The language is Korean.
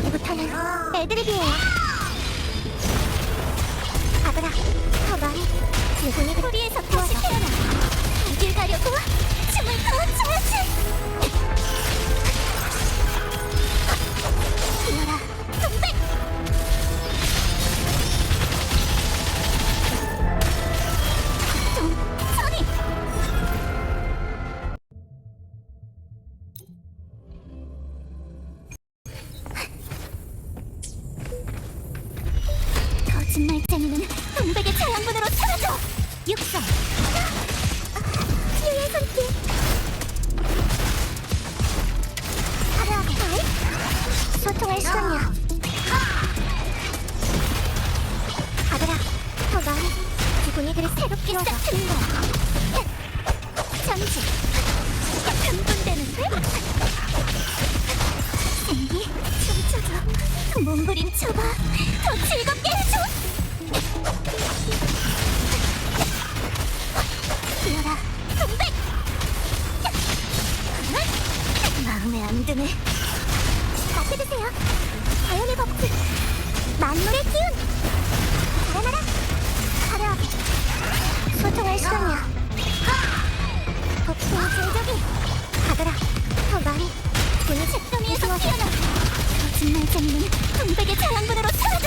여기부터는 애드립이에요. 거짓말쟁이는 동백의 자양분으로 사라져! 육성! 치유의 손길! 화려하게! 소통할 시간이야! 아들아, 더 기분이 그리 새롭게 시작하는 거야! 잠시! 흥분되는 데? 생기, 춤춰줘! 몸부림 쳐봐! 더 즐겁게 해줘! 드네. 맡겨주세요. 자연의 법칙, 만물의 기운. 살아나라. 화려하게. 소통할 시간이야. 복숭아 제적이. 가더라. 더 많이. 분이 책더미에서 피어나. 거짓말쟁이는 동백의 자양분으로 사라져.